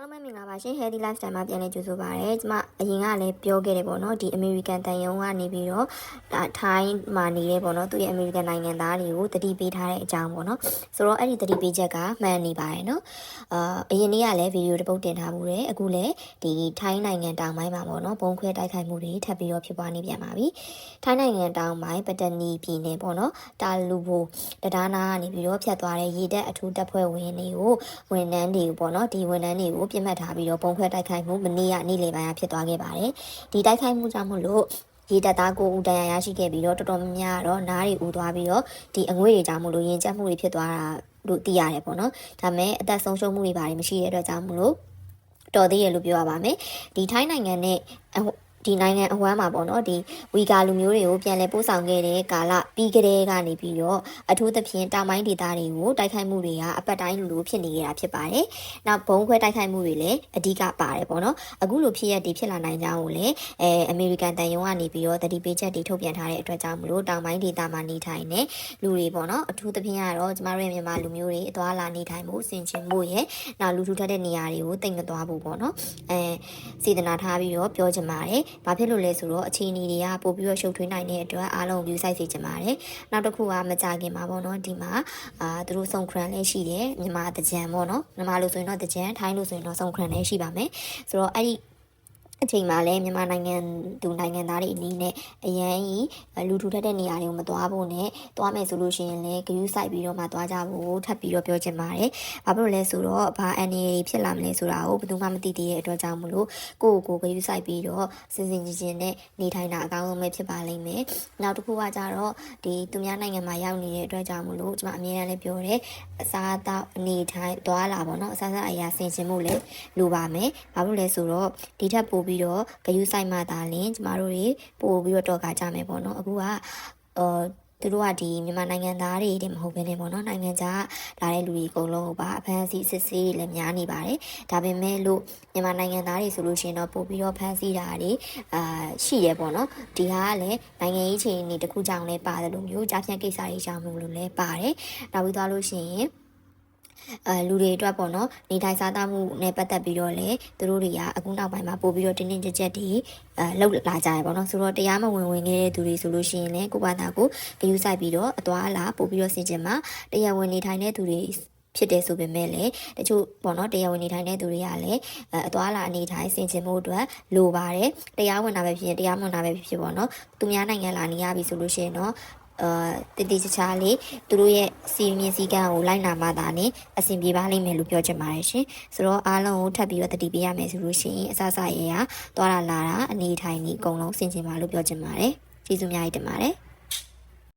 အားလုံးပဲမင်္ဂလာပါရှင် Healthy Lifestyle မှာပြန်လည်ကြိုဆိုပါရစေ။ကျွန်မအရင်ကလည်းပြောခဲ့တယ်ပေါ့နော်ဒီ American တန်ယုံကနေပြီးတော့ဒါထိုင်းမှာနေတဲ့ပေါ့နော်သူရဲ့ American နိုင်ငံသားတွေကိုတတိပေးထားတဲ့အကြောင်းပေါ့နော်။ဆိုတော့အဲ့ဒီတတိပေးချက်ကမှန်နေပါတယ်နော်။အာအရင်နေ့ကလည်းဗီဒီယိုတစ်ပုတ်တင်ထားမှုတယ်။အခုလည်းဒီထိုင်းနိုင်ငံတောင်ပိုင်းမှာပေါ့နော်ဘုံခွဲတိုက်ခိုက်မှုတွေထပ်ပြီးတော့ဖြစ်ပွားနေပြန်ပါပြီ။ထိုင်းနိုင်ငံတောင်ပိုင်းပတနီပြည်နယ်ပေါ့နော်တာလူဘိုတဒါနာကနေပြီးတော့ဖြတ်သွားတဲ့ရေတပ်အထူးတပ်ဖွဲ့ဝင်တွေကိုဝန်ထမ်းတွေကိုပေါ့နော်ဒီဝန်ထမ်းတွေကိုပြစ်မှတ်ထားပြီးတော့ပုံခွဲတိုက်ခိုက်မှုမနေ့ကနေ့လယ်ပိုင်းကဖြစ်သွားခဲ့ပါတယ်။ဒီတိုက်ခိုက်မှုကြောင့်မို့လို့ရေတပ်သားကိုဦးတန်ရာရရှိခဲ့ပြီးတော့တော်တော်များများတော့နားတွေဦးသွားပြီးတော့ဒီအငွေ့တွေကြောင့်မို့လို့ရင်ကျက်မှုတွေဖြစ်သွားတာလို့သိရတယ်ပေါ့နော်။ဒါပေမဲ့အသက်ဆုံးရှုံးမှုတွေပါတယ်မရှိတဲ့အတွက်ကြောင့်မို့လို့တော်သေးရလို့ပြောရပါမယ်။ဒီထိုင်းနိုင်ငံနဲ့ ဒီနိုင်ငံအဝမ်းမှာပေါ့နော်ဒီဝီဂါလူမျိုးတွေကိုပြန်လည်ပို့ဆောင်ခဲ့တဲ့ကာလပြီးကလေးကနေပြီးတော့အထူးသဖြင့်တောင်ပိုင်းဒေသတွေကိုတိုက်ခိုက်မှုတွေကအပတ်တိုင်းလူလိုဖြစ်နေကြတာဖြစ်ပါတယ်။နောက်ဘုံခွဲတိုက်ခိုက်မှုတွေလည်းအဓိကပါတယ်ပေါ့နော်။အခုလိုဖြစ်ရတဲ့ဖြစ်လာနိုင်ကြောင်းကိုလည်းအဲအမေရိကန်တန်ယုံကနေပြီးတော့တတိပေးချက်တွေထုတ်ပြန်ထားတဲ့အတွက်ကြောင့်မလို့တောင်ပိုင်းဒေသမှာနေထိုင်တဲ့လူတွေပေါ့နော်အထူးသဖြင့်ကတော့ကျမတို့ရဲ့မြန်မာလူမျိုးတွေအသွားလာနေထိုင်မှုဆင်ခြင်မှုရဲ့နောက်လူထူထပ်တဲ့နေရာတွေကိုတိတ်မသွားဘူးပေါ့နော်။အဲ စေတနာထားပြီးတော့ပြောချင်ပါတယ်။ဘာဖြစ်လို့လဲဆိုတော့အခြေအနေတွေကပို့ပြီးတော့ရှုပ်ထွေးနိုင်တဲ့အတွက်အားလုံး view site စေချင်ပါတယ်။နောက်တစ်ခုကမကြခင်မှာပေါ့နော်ဒီမှာအာသူတို့စုံခရန်လည်းရှိတယ်မြန်မာတကြံပေါ့နော်မြန်မာလို့ဆိုရင်တော့တကြံထိုင်းလို့ဆိုရင်တော့စုံခရန်လည်းရှိပါမယ်။ဆိုတော့အဲ့ဒီ အချိန်မှာလည်းမြန်မာနိုင်ငံသူနိုင်ငံသားတွေအနေနဲ့အရန်ကြီးလူထူထပ်တဲ့နေရာတွေကိုမသွားဖို့နဲ့သွားမယ်ဆိုလို့ရှိရင်လည်းဂယူးဆိုင်ပြီးတော့မှသွားကြဖို့ထပ်ပြီးတော့ပြောချင်ပါတယ်။ဘာဖြစ်လို့လဲဆိုတော့ဘာအနေတွေဖြစ်လာမလဲဆိုတာကိုဘယ်သူမှမသိသေးတဲ့အတွက်ကြောင့်မလို့ကိုယ့်ကိုယ်ကိုဂယူးဆိုင်ပြီးတော့စင်စင်ချင်းချင်းနဲ့နေထိုင်တာအကောင်းဆုံးပဲဖြစ်ပါလိမ့်မယ်။နောက်တစ်ခုကကြတော့ဒီသူများနိုင်ငံမှာရောက်နေတဲ့အတွက်ကြောင့်မလို့ကျွန်မအမြဲတမ်းလည်းပြောတယ်အစားအသောက်အနေထိုင်သွားလာပေါ့နော်အစားအစာအရာဆင်ခြင်မှုလည်းလိုပါမယ်။ဘာဖြစ်လို့လဲဆိုတော့ဒီထက်ပိုပြီးတော့ဂယူးဆိုင်မှသာလင်ကျမတို့တွေပို့ပြီးတော့တော့ကကြမယ်ပေါ့နော်အခုကအော်သူတို့ကဒီမြန်မာနိုင်ငံသားတွေတည်းမဟုတ်ဘဲနဲ့ပေါ့နော်နိုင်ငံခြားလာတဲ့လူတွေအကုန်လုံးကိုပါအဖမ်းဆီးစစ်ဆေးတွေလည်းများနေပါတယ်ဒါပေမဲ့လို့မြန်မာနိုင်ငံသားတွေဆိုလို့ရှိရင်တော့ပို့ပြီးတော့ဖမ်းဆီးတာတွေအာရှိရပေါ့နော်ဒီဟာကလည်းနိုင်ငံရေးချိန်နေတစ်ခုကြောင့်လည်းပါတယ်လို့မျိုးကြားဖြတ်ကိစ္စတွေကြောင့်လို့လည်းပါတယ်နောက်ပြီးသွားလို့ရှိရင် အဲလူတွေအတွက်ပေါ့နော်နေထိုင်စားသောက်မှုနဲ့ပတ်သက်ပြီးတော့လေသူတို့တွေကအခုနောက်ပိုင်းမှာပို့ပြီးတော့တင်းတင်းကြပ်ကြပ်ဒီအဲလောက်လာကြရပေါ့နော်ဆိုတော့တရားမဝင်ဝင်ခဲ့တဲ့သူတွေဆိုလို့ရှိရင်လည်းကိုယ့်ဘာသာကိုဂရုစိုက်ပြီးတော့အသွားအလာပို့ပြီးတော့ဆင်ခြင်မှာတရားဝင်နေထိုင်တဲ့သူတွေဖြစ်တယ်ဆိုပေမဲ့လည်းတချို့ပေါ့နော်တရားဝင်နေထိုင်တဲ့သူတွေကလည်းအဲအသွားလာအနေထိုင်ဆင်ခြင်မှုအတွက်လိုပါတယ်တရားဝင်တာပဲဖြစ်ရင်တရားမဝင်တာပဲဖြစ်ဖြစ်ပေါ့နော်သူများနိုင်ငံလာနေရပြီဆိုလို့ရှိရင်တော့ အာတတိချာလေးသူတို့ရဲ့စီမင်းစည်းကမ်းကိုလိုက်နာမှသာနဲ့အဆင်ပြေပါလိမ့်မယ်လို့ပြောချင်ပါတယ်ရှင်ဆိုတော့အားလုံးကိုထပ်ပြီးတော့တတိပေးရမယ်ဆိုလို့ရှိရင်အစအစရေရသွားလာလာတာအနေထိုင်နေအကုန်လုံးဆင်ခြင်ပါလို့ပြောချင်ပါတယ်ကျေးဇူးများကြီးတင်ပါတယ်